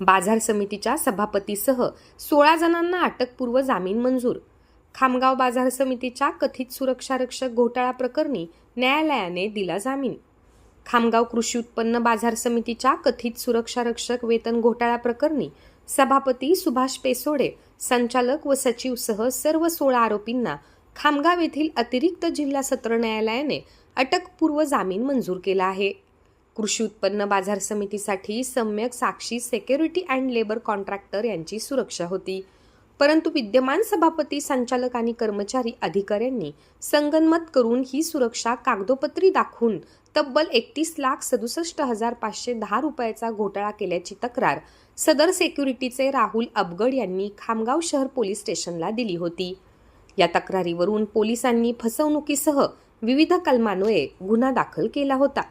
बाजार समितीच्या सभापतीसह सोळा जणांना अटकपूर्व जामीन मंजूर. खामगाव बाजार समितीच्या कथित सुरक्षारक्षक घोटाळा प्रकरणी न्यायालयाने दिला जामीन. खामगाव कृषी उत्पन्न बाजार समितीच्या कथित सुरक्षारक्षक वेतन घोटाळा प्रकरणी सभापती सुभाष पेसोडे संचालक व सचिवसह सर्व सोळा आरोपींना खामगाव येथील अतिरिक्त जिल्हा सत्र न्यायालयाने अटकपूर्व जामीन मंजूर केला आहे. कृषी उत्पन्न बाजार समितीसाठी Samyak Sakshi security and labour contractor यांची सुरक्षा होती. परंतु विद्यमान सभापती संचालक आणि कर्मचारी अधिकाऱ्यांनी संगनमत करून ही सुरक्षा कागदोपत्री दाखवून तब्बल एकतीस लाख सदुसष्ट हजार पाचशे दहा रुपयाचा घोटाळा केल्याची तक्रार सदर सेक्युरिटीचे राहुल अबगड यांनी खामगाव शहर पोलीस स्टेशनला दिली होती. या तक्रारीवरून पोलिसांनी फसवणुकीसह विविध कलमान्वये गुन्हा दाखल केला होता.